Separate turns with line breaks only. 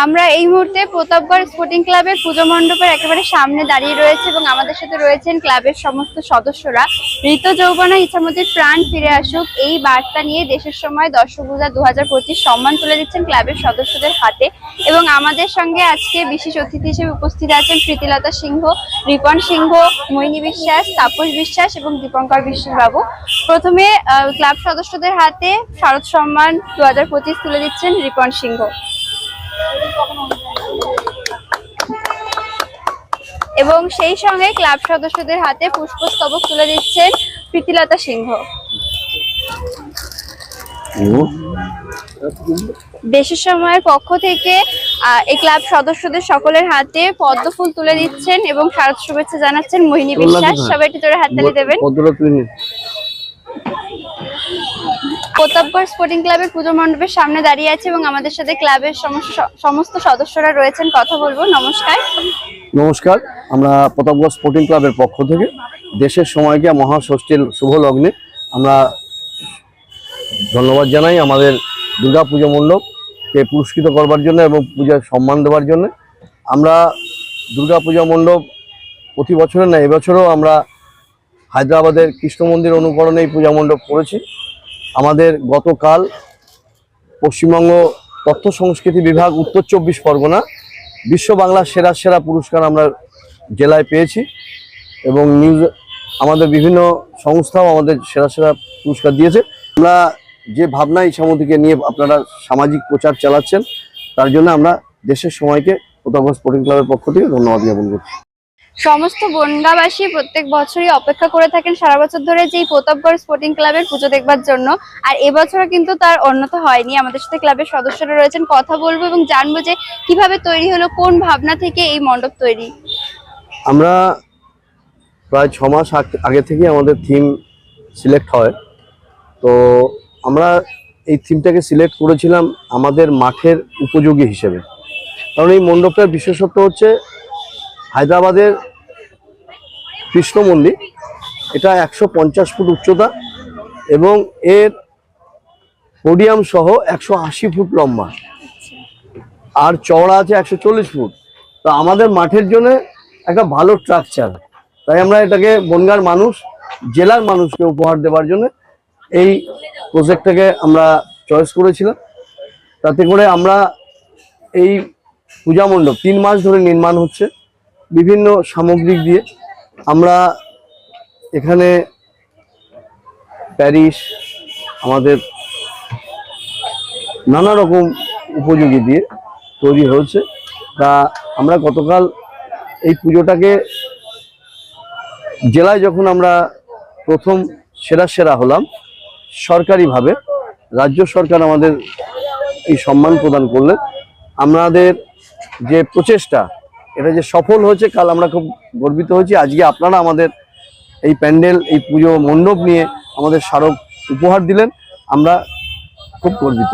আমরা এই মুহূর্তে প্রতাপগড় স্পোর্টিং ক্লাবের পুজো মণ্ডপের একেবারে সামনে দাঁড়িয়ে রয়েছে এবং আমাদের সাথে রয়েছেন ক্লাবের সমস্ত সদস্যরা। ঋত যৌবনা ইচ্ছামতির প্রাণ ফিরে আসুক, এই বার্তা নিয়ে দেশের সময় দর্শক পূজা দু হাজার পঁচিশ সম্মান তুলে দিচ্ছেন ক্লাবের সদস্যদের হাতে এবং আমাদের সঙ্গে আজকে বিশেষ অতিথি হিসেবে উপস্থিত আছেন প্রীতিলতা সিংহ, রিপন সিংহ মোহিনী বিশ্বাস, তাপস বিশ্বাস এবং দীপঙ্কর বিশ্বাসবাবু। প্রথমে ক্লাব সদস্যদের হাতে শারদ সম্মান দু হাজার পঁচিশ তুলে দিচ্ছেন রিপন সিংহ। এবং সেই সঙ্গে ক্লাব সদস্যদের হাতে পুষ্পস্তবক তুলে দিচ্ছেন প্রীতিলতা সিংহ। দেশের সময়ের পক্ষ থেকে আহ, এই ক্লাব সদস্যদের সকলের হাতে পদ্ম ফুল তুলে দিচ্ছেন এবং শারদ শুভেচ্ছা জানাচ্ছেন মোহিনী বিশ্বাস। সবাই একটু হাততালি দেবেন। প্রতাপগড় স্পোর্টিং ক্লাবের পুজো মণ্ডপের সামনে দাঁড়িয়ে আছে এবং আমাদের সাথে ক্লাবের সমস্ত- সদস্যরা রয়েছেন। কথা বলব, নমস্কার।
নমস্কার, আমরা প্রতাপগড় স্পোর্টিং ক্লাবের পক্ষ থেকে দেশের সময়কে মহাষষ্ঠীর শুভ লগ্নে আমরা ধন্যবাদ জানাই আমাদের দুর্গা পুজো মণ্ডপকে পুরস্কৃত করবার জন্য এবং পূজার সম্মান দেওয়ার জন্য। আমরা দুর্গা পূজা মণ্ডপ প্রতি বছরের না, এবছরও আমরা হায়দ্রাবাদের কৃষ্ণ মন্দির অনুকরণে এই পূজা মণ্ডপ করেছি। আমাদের গতকাল পশ্চিমবঙ্গ তথ্য সংস্কৃতি বিভাগ উত্তর চব্বিশ পরগনা, বিশ্ব বাংলার সেরা সেরা পুরস্কার আমরা জেলায় পেয়েছি এবং নিউজ, আমাদের বিভিন্ন সংস্থাও আমাদের সেরা সেরা পুরস্কার দিয়েছে। আমরা যে ভাবনা ইসামতিকে নিয়ে আপনারা সামাজিক প্রচার চালাচ্ছেন, তার জন্য আমরা দেশের সময়কে প্রতাপগঞ্জ স্পোর্টিং ক্লাবের পক্ষ থেকে ধন্যবাদ জ্ঞাপন করছি।
সমস্ত বনগাবাসী প্রত্যেক বছরই অপেক্ষা করে থাকেন সারা বছর ধরে যে প্রতাপগড় স্পোর্টিং ক্লাবের পুজো দেখবার জন্য। আর এবছরও কিন্তু তার অন্যথা হয়নি। আমাদের সাথে ক্লাবের সদস্যরা রয়েছেন। কথা বলব এবং জানব যে কীভাবে তৈরি হলো, কোন ভাবনা থেকে এই মণ্ডপ তৈরি?
আমরা প্রায় ছ মাস আগ- আগে থেকে আমাদের থিম সিলেক্ট হয়। তো আমরা এই থিমটাকে সিলেক্ট করেছিলাম আমাদের মাঠের উপযোগী হিসেবে। কারণ এই মণ্ডপটার বিশেষত্ব হচ্ছে হায়দ্রাবাদের কৃষ্ণ মন্দির। এটা একশো পঞ্চাশ ফুট উচ্চতা এবং এর পোডিয়াম সহ একশো আশি ফুট লম্বা। আর চওড়া আছে একশো চল্লিশ ফুট। তো আমাদের মাঠের জন্য একটা ভালো স্ট্রাকচার তাই আমরা এটাকে বনগার মানুষ, জেলার মানুষকে উপহার দেওয়ার জন্য এই প্রজেক্টটাকে আমরা চয়েস করেছিলাম। তাতে করে আমরা এই পূজা মণ্ডপ তিন মাস ধরে নির্মাণ হচ্ছে। বিভিন্ন সামগ্রিক দিয়ে আমরা এখানে প্যারিস, আমাদের নানা রকম উপযোগী দিয়ে তৈরি হয়েছে। তা আমরা গতকাল এই পুজোটাকে জেলায় যখন আমরা প্রথম সেরা সেরা হলাম, সরকারিভাবে রাজ্য সরকার আমাদের এই সম্মান প্রদান করলেন। আমাদের যে প্রচেষ্টা এটা যে সফল হয়েছে, কাল আমরা খুব গর্বিত হয়েছি। আজকে আপনারা আমাদের এই প্যান্ডেল, এই পুজো মণ্ডপ নিয়ে আমাদের স্মারক উপহার দিলেন। আমরা খুব গর্বিত।